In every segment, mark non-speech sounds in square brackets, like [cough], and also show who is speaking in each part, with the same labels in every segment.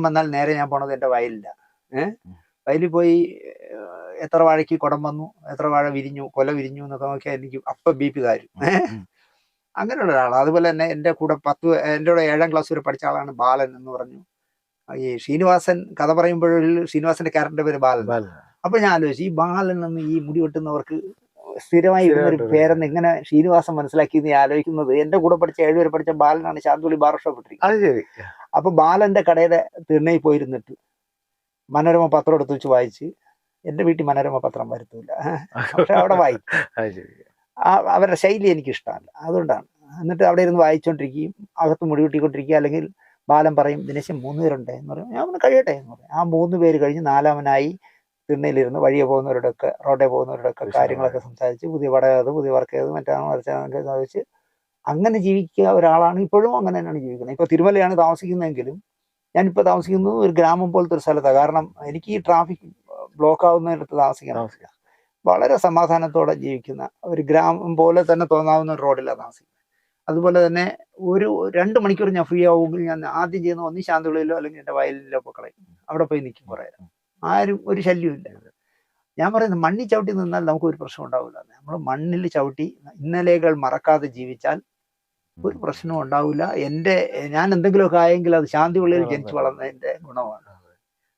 Speaker 1: വന്നാൽ നേരെ ഞാൻ പോണത് എന്റെ വയലില്ല ഏഹ് വയലിൽ പോയി എത്ര വാഴയ്ക്ക് കുടം വന്നു എത്ര വാഴ വിരിഞ്ഞു കൊല വിരിഞ്ഞു എന്നൊക്കെ നോക്കിയാൽ എനിക്ക് അപ്പം ബി പി?
Speaker 2: ഉം.
Speaker 1: അങ്ങനെയുള്ള ഒരാളാണ് അതുപോലെ തന്നെ എന്റെ കൂടെ പത്ത് എന്റെ കൂടെ ഏഴാം ക്ലാസ് വരെ പഠിച്ച ആളാണ് ബാലൻ എന്ന് പറഞ്ഞു. ഈ ശ്രീനിവാസൻ കഥ പറയുമ്പോഴിൽ ശ്രീനിവാസന്റെ ക്യാരക്ടറിന്റെ പേര് ബാലൻ. അപ്പൊ ഞാൻ ആലോചിച്ചു ഈ ബാലൻ എന്ന് ഈ മുടി വെട്ടുന്നവർക്ക് സ്ഥിരമായി ഇരുന്നൊരു
Speaker 2: സ്ഥിരമായിട്ടൊരു
Speaker 1: പേരെന്ന് എങ്ങനെ ശ്രീനിവാസൻ മനസ്സിലാക്കി എന്ന് ആലോചിക്കുന്നത്? എന്റെ കൂടെ പഠിച്ച ഏഴുപേരെ പഠിച്ച ബാലനാണ് ശാന്തുളി ബാർ അപ്പൊ ബാലന്റെ കടയുടെ തിണ്ണയിൽ പോയിരുന്നിട്ട് മനോരമ പത്രം എടുത്ത് വെച്ച് വായിച്ച് എന്റെ വീട്ടിൽ മനോരമ പത്രം വരുത്തൂല. പക്ഷെ അവിടെ വായിക്കും അവരുടെ ശൈലി എനിക്ക് ഇഷ്ടമല്ല അതുകൊണ്ടാണ്. എന്നിട്ട് അവിടെ ഇരുന്ന് വായിച്ചുകൊണ്ടിരിക്കുകയും അകത്ത് മുടി കൂട്ടിക്കൊണ്ടിരിക്കുക അല്ലെങ്കിൽ ബാലൻ പറയും ദിനേശം മൂന്ന് പേരുണ്ട് എന്ന് പറയും. ഞാൻ ഒന്ന് കഴിയട്ടെ എന്ന് പറയും. ആ മൂന്ന് പേര് കഴിഞ്ഞ് നാലാമനായി തിണ്ണയിലിരുന്ന് വഴിയെ പോകുന്നവരോടൊക്കെ റോഡേ പോകുന്നവരുടെ
Speaker 2: ഒക്കെ
Speaker 1: കാര്യങ്ങളൊക്കെ സംസാരിച്ച് പുതിയ പടം ഏത് പുതിയ വർക്ക് ഏത് മറ്റാണ് മറിച്ചാന്നൊക്കെ ചോദിച്ച് അങ്ങനെ ജീവിക്കുക ഒരാളാണ്. ഇപ്പോഴും അങ്ങനെ തന്നെയാണ് ജീവിക്കുന്നത്. ഇപ്പൊ തിരുമലയാണ് താമസിക്കുന്നതെങ്കിലും ഞാനിപ്പോൾ താമസിക്കുന്നത് ഒരു ഗ്രാമം പോലത്തെ ഒരു സ്ഥലത്താണ് കാരണം എനിക്ക് ഈ ട്രാഫിക് ബ്ലോക്ക് ആവുന്നിടത്ത് താമസിക്കാൻ
Speaker 2: താമസിക്കാം
Speaker 1: വളരെ സമാധാനത്തോടെ ജീവിക്കുന്ന ഒരു ഗ്രാമം പോലെ തന്നെ തോന്നാവുന്ന ഒരു റോഡിലാണ് താമസിക്കുന്നത്. അതുപോലെ തന്നെ ഒരു രണ്ട് മണിക്കൂർ ഞാൻ ഫ്രീ ആവുമെങ്കിൽ ഞാൻ ആദ്യം ചെയ്യുന്ന ഒന്നി ശാന്തിളിയിലോ അല്ലെങ്കിൽ എന്റെ വയലിലോ ഒക്കെ കളയും. അവിടെ പോയി നിൽക്കും കുറേ ആരും ഒരു ശല്യമില്ല ഞാൻ പറയുന്നത് മണ്ണിൽ ചവിട്ടി നിന്നാൽ നമുക്ക് ഒരു പ്രശ്നം ഉണ്ടാവില്ല. നമ്മൾ മണ്ണിൽ ചവിട്ടി ഇന്നലെകൾ മറക്കാതെ ജീവിച്ചാൽ ഒരു പ്രശ്നവും ഉണ്ടാവില്ല. എന്റെ ഞാൻ എന്തെങ്കിലുമൊക്കെ ആയെങ്കിൽ അത് ശാന്തി ഉള്ളിൽ ജനിച്ചു വളർന്നതിന്റെ ഗുണമാണ്.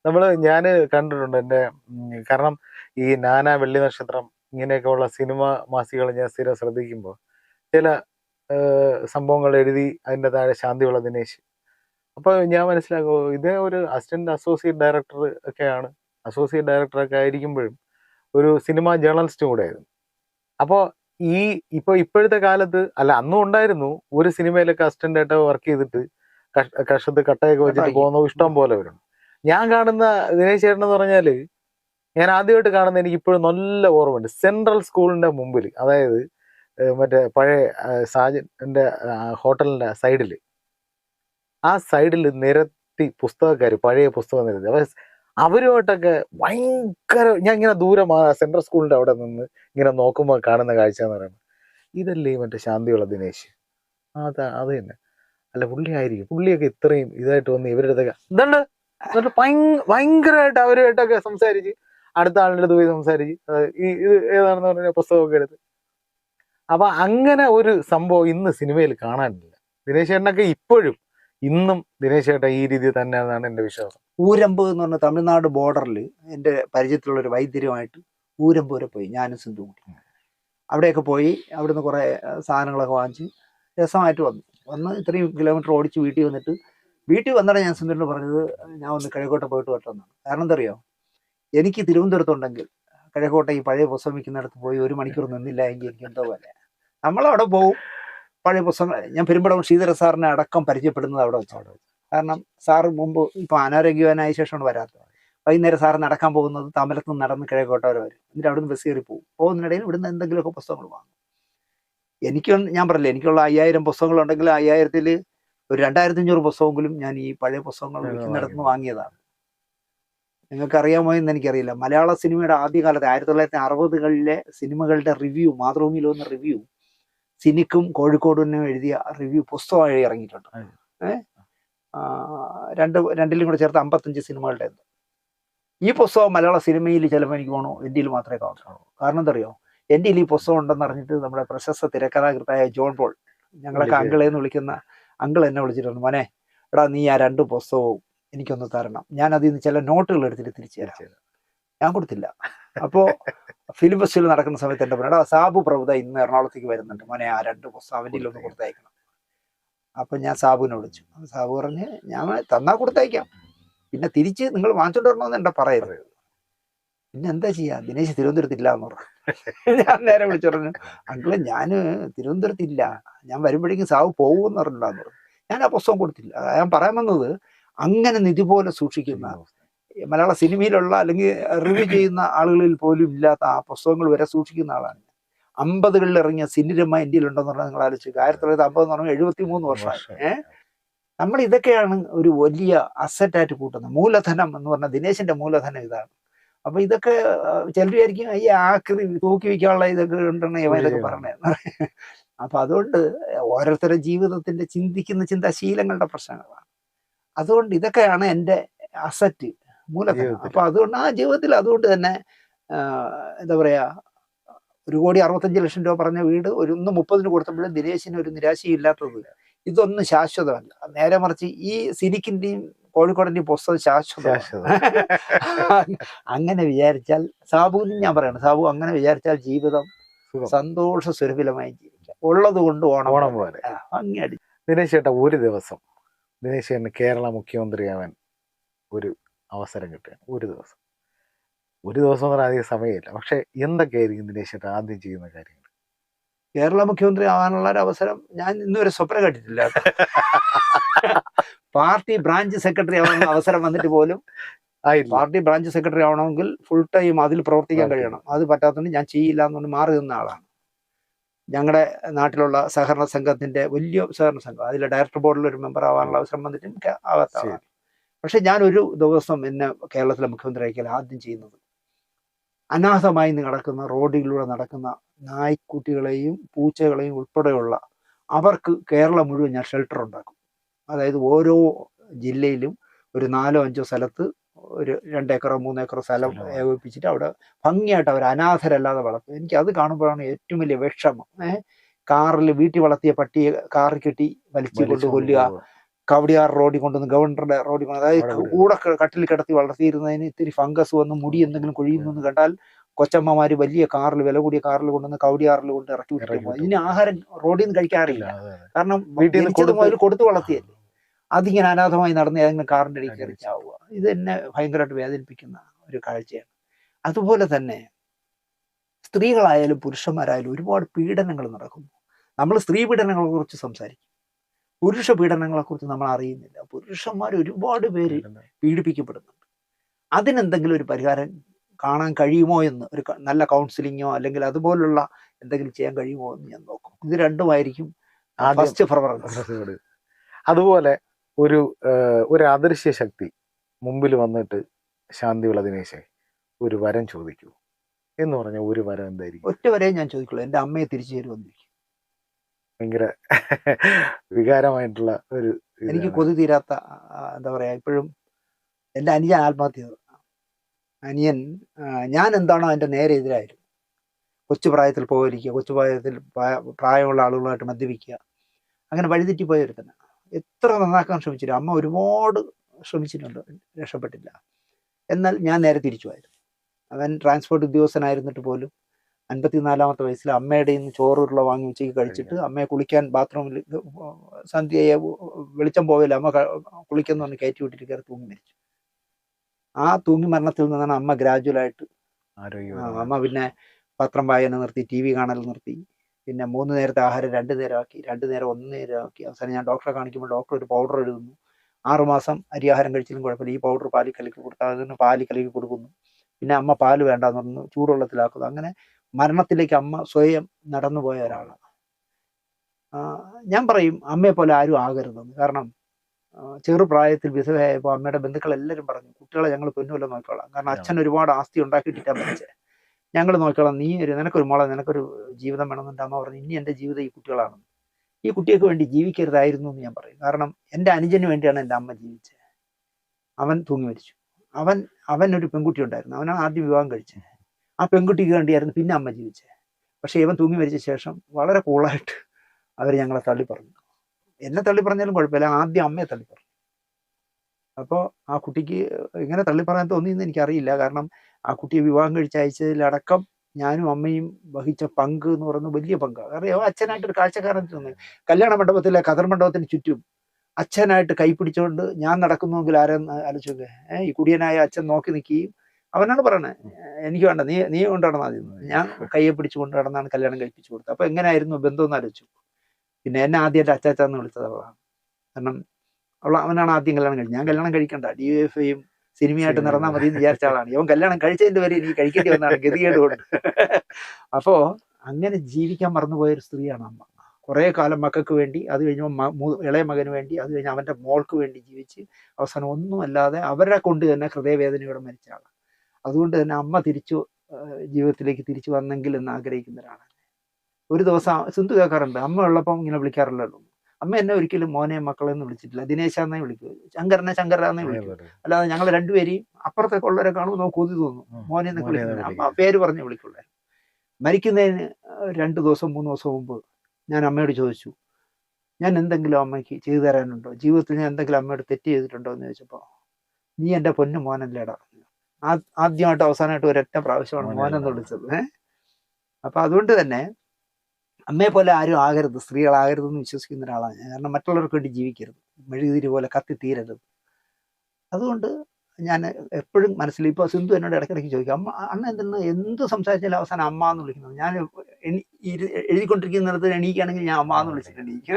Speaker 2: നമ്മൾ ഞാൻ കണ്ടിട്ടുണ്ട് എന്റെ കാരണം ഈ നാനാ വെള്ളി നക്ഷത്രം ഇങ്ങനെയൊക്കെയുള്ള സിനിമ മാസികൾ ഞാൻ സ്ഥിരം ശ്രദ്ധിക്കുമ്പോൾ ചില സംഭവങ്ങൾ എഴുതി അതിന്റെ താഴെ ശാന്തിയുള്ള ദിനേശ്. അപ്പോൾ ഞാൻ മനസ്സിലാക്കും ഓ, ഇതേ ഒരു അസിസ്റ്റന്റ് അസോസിയേറ്റ് ഡയറക്ടർ ഒക്കെയാണ്. അസോസിയേറ്റ് ഡയറക്ടർ ഒക്കെ ആയിരിക്കുമ്പോഴും ഒരു സിനിമ ജേർണലിസ്റ്റും കൂടെ ആയിരുന്നു. അപ്പോൾ ഈ ഇപ്പൊ ഇപ്പോഴത്തെ കാലത്ത് അല്ല അന്നും ഉണ്ടായിരുന്നു. ഒരു സിനിമയിലൊക്കെ അസിസ്റ്റന്റ് ആയിട്ട് വർക്ക് ചെയ്തിട്ട് കഷ- കഷത്ത് കട്ടയൊക്കെ വെച്ചിട്ട് പോകുന്ന ഇഷ്ടം പോലെ വരും ഞാൻ കാണുന്ന ദിനേശ് ചേട്ടൻ എന്ന് പറഞ്ഞാൽ ഞാൻ ആദ്യമായിട്ട് കാണുന്ന എനിക്ക് ഇപ്പോഴും നല്ല ഓർമ്മയുണ്ട്. സെൻട്രൽ സ്കൂളിന്റെ മുമ്പിൽ അതായത് മറ്റേ പഴയ സാജന്റെ ഹോട്ടലിന്റെ സൈഡിൽ ആ സൈഡിൽ നിരത്തി പുസ്തകക്കാർ പഴയ പുസ്തകം നിരത്തി. അവ അവരുമായിട്ടൊക്കെ ഭയങ്കര ഞാൻ ഇങ്ങനെ ദൂരം ആ സെൻട്രൽ സ്കൂളിന്റെ അവിടെ നിന്ന് ഇങ്ങനെ നോക്കുമ്പോൾ കാണുന്ന കാഴ്ച എന്ന് പറയുന്നത്. ഇതല്ലേ മറ്റേ ശാന്തിയുള്ള ദിനേശ്? അത് അതാ തന്നെ. അല്ല പുള്ളി ആയിരിക്കും. പുള്ളിയൊക്കെ ഇത്രയും ഇതായിട്ട് വന്ന് ഇവരുടെ ഇതുണ്ട്. എന്നിട്ട് ഭയങ്ക ഭയങ്കരമായിട്ട് അവരുമായിട്ടൊക്കെ സംസാരിച്ച് അടുത്ത ആളുടെ അടുത്ത് പോയി സംസാരിച്ച് ഈ ഇത് ഏതാണെന്ന് പറഞ്ഞ പുസ്തകമൊക്കെ എടുത്ത്. അപ്പൊ അങ്ങനെ ഒരു സംഭവം ഇന്ന് സിനിമയിൽ കാണാനില്ല. ദിനേശ് ചേട്ടനൊക്കെ ഇപ്പോഴും ഇന്നും ദിനേശ് ചേട്ടൻ ഈ രീതി തന്നെയാണെന്നാണ് എന്റെ വിശ്വാസം.
Speaker 1: ഊരമ്പ് എന്ന് പറഞ്ഞ തമിഴ്നാട് ബോർഡറിൽ എന്റെ പരിചയത്തിലുള്ള ഒരു വൈദ്യരുമായിട്ട് ഊരമ്പ് വരെ പോയി ഞാനും സിന്ധു കൂടി. അവിടെയൊക്കെ പോയി അവിടുന്ന് കുറേ സാധനങ്ങളൊക്കെ വാങ്ങിച്ച് രസമായിട്ട് വന്നു. വന്ന് ഇത്രയും കിലോമീറ്റർ ഓടിച്ച് വീട്ടിൽ വന്നിട്ട് വീട്ടിൽ വന്നിട്ട് ഞാൻ സിന്ധുവിനോട് പറഞ്ഞത് ഞാൻ ഒന്ന് കിഴക്കോട്ട പോയിട്ട് വരട്ടെന്നാണ്. കാരണം എന്തറിയോ എനിക്ക് തിരുവനന്തപുരത്തുണ്ടെങ്കിൽ കിഴക്കോട്ടെ ഈ പഴയ പുസ്തകം വിൽക്കുന്നിടത്ത് പോയി ഒരു മണിക്കൂർ നിന്നില്ല എങ്കിൽ എനിക്ക് എന്തോ പോലെ. നമ്മളവിടെ പോവും. പഴയ പുസ്തകങ്ങൾ ഞാൻ പെരുമ്പടം ശ്രീധര സാറിനെ അടക്കം പരിചയപ്പെടുന്നത് അവിടെ വെച്ചാണ്. കാരണം സാർ മുമ്പ് ഇപ്പൊ അനാരോഗ്യവാനായ ശേഷമാണ് വരാത്തത്. വൈകുന്നേരം സാറ് നടക്കാൻ പോകുന്നത് തമലത്ത് നിന്ന് നടന്ന് കിഴക്കോട്ട വരെ. വരും എന്നിട്ട് അവിടുന്ന് ബസ് കയറി പോകും. പോകുന്നതിനിടയിൽ ഇവിടുന്ന് എന്തെങ്കിലുമൊക്കെ പുസ്തകങ്ങൾ വാങ്ങും. എനിക്ക് ഞാൻ പറഞ്ഞില്ല എനിക്കുള്ള അയ്യായിരം പുസ്തകങ്ങളുണ്ടെങ്കിൽ അയ്യായിരത്തിൽ ഒരു രണ്ടായിരത്തി അഞ്ഞൂറ് പുസ്തകമെങ്കിലും ഞാൻ ഈ പഴയ പുസ്തകങ്ങൾ
Speaker 2: നടന്ന്
Speaker 1: വിൽക്കുന്നിടത്ത് നിന്ന് വാങ്ങിയതാണ്. നിങ്ങൾക്ക് അറിയാമോ എന്ന് എനിക്കറിയില്ല. മലയാള സിനിമയുടെ ആദ്യകാലത്ത് ആയിരത്തി തൊള്ളായിരത്തി അറുപതുകളിലെ സിനിമകളുടെ റിവ്യൂ മാതൃഭൂമിയിൽ വന്ന റിവ്യൂ സിനിക്കും കോഴിക്കോടിനും എഴുതിയ റിവ്യൂ പുസ്തകമായി ഇറങ്ങിയിട്ടുണ്ട്. രണ്ട് രണ്ടിലും കൂടെ ചേർത്ത് അമ്പത്തഞ്ച് സിനിമകളുടെ. ഈ പുസ്തകം മലയാള സിനിമയിൽ ചിലപ്പോൾ എനിക്ക് പോകണോ ഇന്ത്യയിൽ മാത്രമേ കാണുള്ളൂ കാരണം എന്തറിയോ? എന്റെ ഈ പുസ്തകം ഉണ്ടെന്ന് അറിഞ്ഞിട്ട് നമ്മുടെ പ്രശസ്ത തിരക്കഥാകൃത്തായ ജോൺ പോൾ ഞങ്ങളൊക്കെ
Speaker 2: വിളിക്കുക.
Speaker 1: അങ്കിളെ എന്ന് വിളിക്കുന്ന അങ്കിൾ എന്നെ വിളിച്ചിട്ടുണ്ട്. മോനെ എടാ നീ ആ രണ്ട് പുസ്തകവും എനിക്കൊന്ന് തരണം. ഞാൻ അതിൽ നിന്ന് ചില നോട്ടുകൾ എടുത്തിട്ട് തിരിച്ചു തരാം. ഞാൻ കൊടുത്തില്ല. അപ്പോ ഫിലിം ഫെസ്റ്റിവൽ നടക്കുന്ന സമയത്ത് എന്റെ എടാ സാബു പ്രഭുത ഇന്ന് എറണാകുളത്തേക്ക് വരുന്നുണ്ട്. മോനെ ആ രണ്ട് പുസ്തകം അവന്റെ ഒന്ന് കൊടുത്തയക്കണം. അപ്പൊ ഞാൻ സാബുവിനെ വിളിച്ചു. സാബു പറഞ്ഞ് ഞാൻ തന്നാ കൊടുത്തയക്കാം. പിന്നെ തിരിച്ച് നിങ്ങൾ വാങ്ങിച്ചോണ്ട് വരണമെന്ന് എന്താ പറയരുത്? പിന്നെ എന്താ ചെയ്യാ? ദിനേശ് തിരുവനന്തപുരത്ത് ഇല്ല എന്ന് പറഞ്ഞു. [laughs] ഞാൻ നേരെ വിളിച്ചു പറഞ്ഞു അങ്കിൾ ഞാൻ തിരുവനന്തപുരത്ത് ഇല്ല. ഞാൻ വരുമ്പോഴേക്കും സാബു പോകുമെന്ന് പറഞ്ഞിട്ടുണ്ടാന്ന് പറഞ്ഞു. ഞാൻ ആ പുസ്തകം കൊടുത്തില്ല. ഞാൻ പറയാൻ വന്നത് അങ്ങനെ നിധി പോലെ സൂക്ഷിക്കുന്ന മലയാള സിനിമയിലുള്ള അല്ലെങ്കിൽ റിവ്യൂ [coughs] ചെയ്യുന്ന ആളുകളിൽ പോലും ഇല്ലാത്ത ആ പുസ്തകങ്ങൾ വരെ സൂക്ഷിക്കുന്ന ആളാണ്. അമ്പതുകളിൽ ഇറങ്ങിയ സിനിരമ ഇന്ത്യയിൽ ഉണ്ടെന്ന് പറഞ്ഞാൽ നിങ്ങൾ ആലോചിച്ചു ആയിരത്തി തൊള്ളായിരത്തി അമ്പത് എന്ന് പറഞ്ഞാൽ എഴുപത്തി മൂന്ന് വർഷമായി. ഏഹ്? നമ്മൾ ഇതൊക്കെയാണ് ഒരു വലിയ അസറ്റായിട്ട് കൂട്ടുന്നത്. മൂലധനം എന്ന് പറഞ്ഞ ദിനേശിന്റെ മൂലധനം ഇതാണ്. അപ്പൊ ഇതൊക്കെ ചിലരായിരിക്കും ഈ ആക്രി തൂക്കി വെക്കാനുള്ള ഇതൊക്കെ ഉണ്ടെന്ന് ഇവൻ ഇതൊക്കെ പറഞ്ഞത് [laughs] അപ്പൊ അതുകൊണ്ട് ഓരോരുത്തരുടെ ജീവിതത്തിന്റെ ചിന്തിക്കുന്ന ചിന്താശീലങ്ങളുടെ പ്രശ്നങ്ങളാണ്. അതുകൊണ്ട് ഇതൊക്കെയാണ് എന്റെ അസറ്റ് മൂലധനം. അപ്പൊ അതുകൊണ്ട് ആ ജീവിതത്തിൽ അതുകൊണ്ട് തന്നെ എന്താ പറയാ ഒരു കോടി അറുപത്തഞ്ച് ലക്ഷം രൂപ പറഞ്ഞ വീട് ഒരു ഒന്ന് മുപ്പതിന് കൊടുത്തപ്പോഴും ദിനേശിന് ഒരു നിരാശയില്ലാത്തത്. ഇതൊന്നും ശാശ്വതമല്ല. നേരെ മറിച്ച് ഈ സിനിക്കിന്റെയും കോഴിക്കോടിന്റെയും പുസ്തകം
Speaker 2: ശാശ്വത [laughs]
Speaker 1: അങ്ങനെ വിചാരിച്ചാൽ സാബുവിനും ഞാൻ പറയണം. സാബു അങ്ങനെ വിചാരിച്ചാൽ ജീവിതം സന്തോഷ സുരഭിലമായി ജീവിക്കാം. ഉള്ളത് കൊണ്ട് ഓണം
Speaker 2: ഓണം പോലെ.
Speaker 1: അങ്ങനെ
Speaker 2: ദിനേശ് ചേട്ടാ ഒരു ദിവസം. ദിനേശ് ചേട്ടന് കേരള മുഖ്യമന്ത്രിയാവാൻ ഒരു അവസരം കിട്ടുകയാണ്. ഒരു ദിവസം. ഒരു ദിവസം എന്ന് പറഞ്ഞാൽ അധികം സമയമില്ല. പക്ഷേ എന്തൊക്കെയായിരിക്കും ദിനേശ് ആദ്യം ചെയ്യുന്ന കാര്യങ്ങൾ?
Speaker 1: കേരള മുഖ്യമന്ത്രി ആവാനുള്ള ഒരു അവസരം ഞാൻ ഇന്നുവരെ സ്വപ്നം കണ്ടിട്ടില്ല. [laughs] പാർട്ടി ബ്രാഞ്ച് സെക്രട്ടറി ആവാനുള്ള അവസരം വന്നിട്ട് പോലും
Speaker 2: ആയി
Speaker 1: പാർട്ടി ബ്രാഞ്ച് സെക്രട്ടറി ആവണമെങ്കിൽ ഫുൾ ടൈം അതിൽ പ്രവർത്തിക്കാൻ കഴിയണം. അത് പറ്റാത്തതുകൊണ്ട് ഞാൻ ചെയ്യില്ല എന്നുകൊണ്ട് മാറി നിന്ന ആളാണ്. ഞങ്ങളുടെ നാട്ടിലുള്ള സഹകരണ സംഘത്തിന്റെ വലിയ സഹകരണ സംഘം അതിലെ ഡയറക്ടർ ബോർഡിൽ ഒരു മെമ്പർ ആവാനുള്ള അവസരം വന്നിട്ട് എനിക്ക് ആവാത്ത ആളാണ്. പക്ഷെ ഞാൻ ഒരു ദിവസം എന്നെ കേരളത്തിലെ മുഖ്യമന്ത്രി ആക്കിയാൽ ആദ്യം ചെയ്യുന്നത്. അനാഥമായി നടക്കുന്ന റോഡിലൂടെ നടക്കുന്ന നായ്ക്കുട്ടികളെയും പൂച്ചകളെയും ഉൾപ്പെടെയുള്ള അവർക്ക് കേരളം മുഴുവൻ ഞാൻ ഷെൽട്ടർ ഉണ്ടാക്കും. അതായത് ഓരോ ജില്ലയിലും ഒരു നാലോ അഞ്ചോ സ്ഥലത്ത് ഒരു രണ്ടേക്കറോ മൂന്നേക്കറോ സ്ഥലം. ഏകോപിപ്പിച്ചിട്ട് അവിടെ ഭംഗിയായിട്ട് അവർ അനാഥരല്ലാതെ വളർത്തും. എനിക്ക് അത് കാണുമ്പോഴാണ് ഏറ്റവും വലിയ വിഷമം. ഏഹ്? കാറിൽ വീട്ടിൽ വളർത്തിയ പട്ടിയെ കാറിൽ കെട്ടി വലിച്ചു കൊണ്ട് കൊല്ലുക. കവടിയാർ റോഡിൽ കൊണ്ടുവന്ന് ഗവർണറുടെ റോഡിൽ കൊണ്ട് അതായത്. കൂടെ കട്ടിൽ കിടത്തി വളർത്തിയിരുന്നതിന് ഇത്തിരി ഫംഗസ് വന്ന് മുടി എന്തെങ്കിലും കൊഴിയുന്നു എന്ന് കണ്ടാൽ കൊച്ചമ്മമാര് വലിയ കാറിൽ വില കൂടിയ കാറിൽ കൊണ്ടുവന്ന് കവടിയാറിൽ കൊണ്ട് ഇറക്കി വിട്ടിട്ട്
Speaker 2: ഇനി
Speaker 1: പോകും
Speaker 2: വിട്ടു.
Speaker 1: ഇതിന് ആഹാരം റോഡിൽ നിന്ന് കഴിക്കാറില്ല. കാരണം
Speaker 2: വീട്ടിൽ നിന്ന് കൊടുത്തു
Speaker 1: വളർത്തിയല്ലേ. അതിങ്ങനെ അനാഥമായി നടന്ന് ഏതെങ്കിലും കാറിന്റെ അടിയിൽ കയറി
Speaker 2: അടിച്ച്.
Speaker 1: ചാവുക. ഇത് എന്നെ ഭയങ്കരമായിട്ട് വേദനിപ്പിക്കുന്ന ഒരു കാഴ്ചയാണ്. അതുപോലെ തന്നെ സ്ത്രീകളായാലും പുരുഷന്മാരായാലും ഒരുപാട് പീഡനങ്ങൾ നടക്കുന്നു. നമ്മൾ സ്ത്രീ പീഡനങ്ങളെ കുറിച്ച് സംസാരിക്കും. പുരുഷ പീഡനങ്ങളെ കുറിച്ച് നമ്മൾ അറിയുന്നില്ല പുരുഷന്മാർ ഒരുപാട് പേര് പീഡിപ്പിക്കപ്പെടുന്നുണ്ട്. അതിനെന്തെങ്കിലും ഒരു പരിഹാരം കാണാൻ കഴിയുമോ എന്ന് ഒരു നല്ല കൗൺസിലിങ്ങോ അല്ലെങ്കിൽ അതുപോലുള്ള എന്തെങ്കിലും ചെയ്യാൻ കഴിയുമോ എന്ന് ഞാൻ നോക്കും. ഇത് രണ്ടുമായിരിക്കും ഫസ്റ്റ് പ്രിഫറൻസ്
Speaker 2: അതുപോലെ ഒരു ഒരു അദൃശ്യ ശക്തി മുമ്പിൽ വന്നിട്ട് ശാന്തിയുള്ള ദിനേശെ ഒരു വരം ചോദിക്കൂ. എന്ന് പറഞ്ഞ ഒരു വരം എന്തായിരിക്കും?
Speaker 1: ഒറ്റ വരെ ഞാൻ ചോദിക്കുള്ളൂ. എന്റെ അമ്മയെ തിരിച്ചു തരുമെന്നിരിക്കും
Speaker 2: ഭയങ്കര വികാരമായിട്ടുള്ള ഒരു
Speaker 1: എനിക്ക് കൊതി തീരാത്ത എന്താ പറയാ ഇപ്പോഴും എന്റെ അനിയൻ ആത്മഹത്യ. അനിയൻ ഞാൻ എന്താണോ അതിന്റെ നേരെ എതിരായിരുന്നു. കൊച്ചു പ്രായത്തിൽ പോയിരിക്കുക കൊച്ചു പ്രായത്തിൽ പ്രായമുള്ള ആളുകളുമായിട്ട് മദ്യപിക്കുക അങ്ങനെ വഴിതെറ്റിപ്പോയ ഒരുത്തന എത്ര നന്നാക്കാൻ ശ്രമിച്ചില്ല അമ്മ ഒരുപാട് ശ്രമിച്ചിട്ടുണ്ട് രക്ഷപ്പെട്ടില്ല. എന്നാൽ ഞാൻ നേരെ തിരിച്ചു ആയിരുന്നു. അവൻ ട്രാൻസ്പോർട്ട് ഉദ്യോഗസ്ഥനായിരുന്നിട്ട് പോലും അൻപത്തിനാലാമത്തെ വയസ്സിൽ അമ്മയുടെ നിന്ന് ചോറുരുള വാങ്ങി ഉച്ചയ്ക്ക് കഴിച്ചിട്ട് അമ്മയെ കുളിക്കാൻ ബാത്റൂമിൽ സന്ധ്യയെ വെളിച്ചം പോവില്ല അമ്മ കുളിക്കുന്നു പറഞ്ഞ് കയറ്റി വിട്ടിട്ട് കയറി തൂങ്ങി മരിച്ചു. ആ തൂങ്ങി മരണത്തിൽ നിന്നാണ് അമ്മ ഗ്രാജുവലായിട്ട് അമ്മ പിന്നെ പത്രം വായന നിർത്തി ടി വി കാണൽ നിർത്തി. പിന്നെ മൂന്ന് നേരത്തെ ആഹാരം രണ്ട് നേരമാക്കി രണ്ട് നേരം ഒന്ന് നേരമാക്കി. അവസാനം ഞാൻ ഡോക്ടറെ കാണിക്കുമ്പോൾ ഡോക്ടർ ഒരു പൗഡർ എഴുതുന്നു ആറുമാസം അരിയാഹാരം കഴിച്ചാലും കുഴപ്പമില്ല. ഈ പൗഡർ പാലിൽ കലക്കി കൊടുത്താൽ അതിന് പാലിൽ കലക്കി കൊടുക്കുന്നു. പിന്നെ അമ്മ പാൽ വേണ്ടാന്ന് പറഞ്ഞു ചൂടുവെള്ളത്തിലാക്കുന്നു. അങ്ങനെ മരണത്തിലേക്ക് അമ്മ സ്വയം നടന്നുപോയ ഒരാളാണ്. ഞാൻ പറയും അമ്മയെ പോലെ ആരും ആകരുതെന്ന്. കാരണം ചെറുപ്രായത്തിൽ വിധവയായപ്പോൾ അമ്മയുടെ ബന്ധുക്കൾ എല്ലാവരും പറഞ്ഞു കുട്ടികളെ ഞങ്ങൾ പൊന്നുമല്ല നോക്കിക്കോളാം. കാരണം അച്ഛൻ ഒരുപാട് ആസ്തി ഉണ്ടാക്കിയിട്ടിട്ടാ മരിച്ചത് ഞങ്ങൾ നോക്കിക്കോളാം നീ ഒരു നിനക്കൊരു മോളെ നിനക്കൊരു ജീവിതം വേണമെന്നുണ്ട് അമ്മ പറഞ്ഞു. ഇനി എന്റെ ജീവിതം ഈ കുട്ടികളാണ് ഈ കുട്ടികൾക്ക് വേണ്ടി ജീവിക്കരുതായിരുന്നു എന്ന് ഞാൻ പറയും. കാരണം എന്റെ അനുജന് വേണ്ടിയാണ് എന്റെ അമ്മ ജീവിച്ചത്. അവൻ തൂങ്ങി മരിച്ചു. അവൻ അവൻ ഒരു പെൺകുട്ടി ഉണ്ടായിരുന്നു. അവനാണ് ആദ്യം വിവാഹം കഴിച്ചത്. ആ പെൺകുട്ടിക്ക് വേണ്ടിയായിരുന്നു പിന്നെ അമ്മ ജീവിച്ചത് പക്ഷെ ഇവൻ തൂങ്ങി മരിച്ച ശേഷം വളരെ കൂളായിട്ട് അവർ ഞങ്ങളെ തള്ളി പറഞ്ഞു. എന്നെ തള്ളി പറഞ്ഞാലും കുഴപ്പമില്ല ആദ്യം അമ്മയെ തള്ളി പറഞ്ഞു. അപ്പോൾ ആ കുട്ടിക്ക് ഇങ്ങനെ തള്ളി പറയാൻ തോന്നിയെന്ന് എനിക്കറിയില്ല. കാരണം ആ കുട്ടിയെ വിവാഹം കഴിച്ച അയച്ചതിലടക്കം ഞാനും അമ്മയും വഹിച്ച പങ്ക് എന്ന് പറയുന്നത് വലിയ പങ്കാണ് കാരണം അച്ഛനായിട്ട് ഒരു കാഴ്ചക്കാരൻ തോന്നി കല്യാണ മണ്ഡപത്തിലെ കതർ മണ്ഡപത്തിന് ചുറ്റും അച്ഛനായിട്ട് കൈപ്പിടിച്ചുകൊണ്ട് ഞാൻ നടക്കുന്നുവെങ്കിൽ ആരെന്ന് ഏഹ് ഈ കുടിയനായ അച്ഛൻ നോക്കി നിൽക്കുകയും അവനാണ് പറയണത് എനിക്ക് വേണ്ട നീ നീ കൊണ്ടുനടന്നാൽ മതി. ഞാൻ കയ്യെ പിടിച്ചു കൊണ്ട് നടന്നാണ് കല്യാണം കഴിപ്പിച്ചു കൊടുത്തത്. അപ്പൊ എങ്ങനെയായിരുന്നു ബന്ധം എന്ന് ആലോചിച്ചു. പിന്നെ എന്നെ ആദ്യമായിട്ട് അച്ചാച്ചാന്ന് വിളിച്ചത് അവളാണ്. കാരണം അവൾ അവനാണ് ആദ്യം കല്യാണം കഴിച്ചത്. ഞാൻ കല്യാണം കഴിക്കണ്ട. ഡി എഫ് ഐയും സിനിമയായിട്ട് നടന്നാൽ മതി എന്ന് വിചാരിച്ച ആളാണ്. ഇവൻ കല്യാണം കഴിച്ചതിന്റെ വരെ നീ കഴിക്കേണ്ടി വന്നാണ് ഗതികേട് കൊണ്ട്. അപ്പോ അങ്ങനെ ജീവിക്കാൻ മറന്നുപോയ ഒരു സ്ത്രീയാണ് അമ്മ. കുറേ കാലം മക്കൾക്ക് വേണ്ടി അത് കഴിഞ്ഞപ്പോൾ ഇളയ മകന് വേണ്ടി അത് കഴിഞ്ഞ് അവന്റെ മോൾക്ക് വേണ്ടി ജീവിച്ച് അവസാനം ഒന്നുമല്ലാതെ അവരെ കൊണ്ട് തന്നെ ഹൃദയവേദനയോടെ മരിച്ച ആളാണ്. അതുകൊണ്ട് തന്നെ അമ്മ തിരിച്ചു ജീവിതത്തിലേക്ക് തിരിച്ചു വന്നെങ്കിൽ എന്ന് ആഗ്രഹിക്കുന്ന ഒരാളാണ് ഒരു ദിവസം സിന്ധു കേൾക്കാറുണ്ട് അമ്മ ഉള്ളപ്പം ഇങ്ങനെ വിളിക്കാറില്ലല്ലോ. അമ്മ എന്നെ ഒരിക്കലും മോനെ മക്കളെ എന്ന് വിളിച്ചിട്ടില്ല. ദിനേശ ദിനേശാന്നേ വിളിക്കൂ. ശങ്കരനെ ശങ്കരാന്നേ വിളിക്കൂ. അല്ലാതെ ഞങ്ങൾ രണ്ടുപേരെയും അപ്പുറത്തേക്ക് ഉള്ളവരെ കാണുമ്പോൾ നമുക്ക് കൊതി തോന്നും. മോനെ എന്നൊക്കെ
Speaker 2: എന്ന്
Speaker 1: വിളിക്കുന്നത് അമ്മ പേര് പറഞ്ഞ് വിളിക്കുള്ളേ. മരിക്കുന്നതിന് രണ്ട് ദിവസം മൂന്ന് ദിവസം മുമ്പ് ഞാൻ അമ്മയോട് ചോദിച്ചു ഞാൻ എന്തെങ്കിലും അമ്മയ്ക്ക് ചെയ്തു തരാനുണ്ടോ? ജീവിതത്തിൽ ഞാൻ എന്തെങ്കിലും അമ്മയോട് തെറ്റ് ചെയ്തിട്ടുണ്ടോ? എന്ന് ചോദിച്ചപ്പോൾ നീ എന്റെ പൊന്നു മോനല്ലേടാ. ആദ്യമായിട്ട് അവസാനമായിട്ട് ഒരൊറ്റ പ്രാവശ്യമാണ്
Speaker 2: മോനെ
Speaker 1: മോനെന്ന് വിളിച്ചത്. ഏഹ്? അപ്പൊ അതുകൊണ്ട് തന്നെ അമ്മയെ പോലെ ആരും ആകരുത്. എന്ന് വിശ്വസിക്കുന്ന ഒരാളാണ് ഞാൻ. കാരണം മറ്റുള്ളവർക്ക് വേണ്ടി ജീവിക്കരുത്. മെഴുകുതിരി പോലെ കത്തി തീരരുത്. അതുകൊണ്ട് ഞാൻ എപ്പോഴും മനസ്സിൽ ഇപ്പോൾ സിന്ധു എന്നോട് ഇടയ്ക്കിടയ്ക്ക് ചോദിക്കും അമ്മ അണ്ണ എന്തെന്ന് എന്ത് സംസാരിച്ചാലും അവസാനം അമ്മ എന്ന് വിളിക്കുന്നത്? ഞാൻ എഴുതിക്കൊണ്ടിരിക്കുന്ന എഴുതിക്കൊണ്ടിരിക്കുന്നിടത്ത് എണീക്കുകയാണെങ്കിൽ ഞാൻ അമ്മ എന്ന് വിളിച്ചിട്ട് എണീക്കും.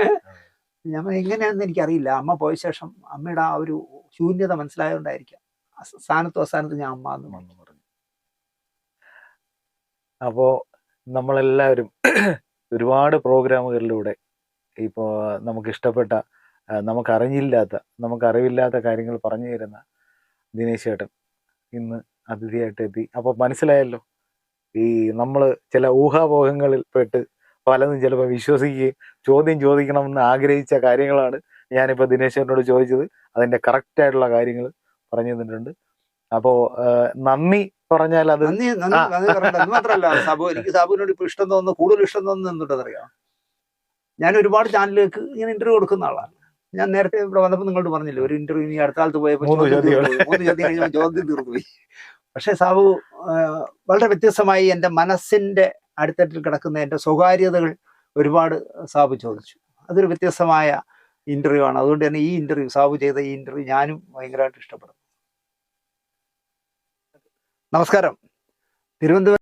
Speaker 1: ഞാൻ എങ്ങനെയാണെന്ന് എനിക്കറിയില്ല. അമ്മ പോയ ശേഷം അമ്മയുടെ ആ ഒരു ശൂന്യത മനസ്സിലായതുകൊണ്ടായിരിക്കാം സ്ഥാനത്തും അസ്ഥാനത്തും ഞാൻ അമ്മ എന്ന് പറഞ്ഞു.
Speaker 2: അപ്പോ നമ്മളെല്ലാവരും [clears throat] ഒരുപാട് പ്രോഗ്രാമുകളിലൂടെ ഇപ്പോ നമുക്ക് ഇഷ്ടപ്പെട്ട നമുക്ക് അറിവില്ലാത്ത കാര്യങ്ങൾ പറഞ്ഞു തരുന്ന ദിനേശ് ചേട്ടൻ ഇന്ന് അതിഥിയായിട്ട് എത്തി. അപ്പൊ മനസ്സിലായല്ലോ ഈ നമ്മൾ ചില ഊഹാപോഹങ്ങളിൽ പെട്ട് പലതും ചിലപ്പോൾ വിശ്വസിക്കുകയും ചോദ്യം ചോദിക്കണമെന്ന് ആഗ്രഹിച്ച കാര്യങ്ങളാണ് ഞാനിപ്പോൾ ദിനേശ് ചേട്ടനോട് ചോദിച്ചത്. അതിന്റെ കറക്റ്റായിട്ടുള്ള കാര്യങ്ങൾ പറഞ്ഞു തന്നിട്ടുണ്ട്. അപ്പോ നന്ദി പറഞ്ഞാൽ അത്
Speaker 1: നന്ദി നന്ദി പറയണ്ട അത് മാത്രമല്ല സാബു എനിക്ക് സാബുവിനോട് ഇപ്പൊ ഇഷ്ടം തോന്നുന്നു കൂടുതൽ ഇഷ്ടം തോന്നുന്നു എന്തുണ്ടെന്നറിയാം ഞാൻ ഒരുപാട് ചാനലിലേക്ക് ഇങ്ങനെ ഇന്റർവ്യൂ കൊടുക്കുന്ന ആളാണ്. ഞാൻ നേരത്തെ ഇവിടെ വന്നപ്പോൾ നിങ്ങളോട് പറഞ്ഞില്ലേ ഒരു ഇന്റർവ്യൂ ഇനി അടുത്ത കാലത്ത് പോയപ്പോൾ
Speaker 2: മൂന്ന്
Speaker 1: ചോദ്യം തീർന്നുപോയി. ചോദ്യം പക്ഷേ സാബു വളരെ വ്യത്യസ്തമായി എന്റെ മനസ്സിന്റെ അടിത്തട്ടിൽ കിടക്കുന്ന എന്റെ സ്വകാര്യതകൾ ഒരുപാട് സാബു ചോദിച്ചു. അതൊരു വ്യത്യസ്തമായ ഇന്റർവ്യൂ ആണ്. അതുകൊണ്ട് തന്നെ ഈ ഇന്റർവ്യൂ സാബു ചെയ്ത ഈ ഇന്റർവ്യൂ ഞാനും ഭയങ്കരമായിട്ട് ഇഷ്ടപ്പെടുന്നു നമസ്കാരം. തിരുവനന്തപുരം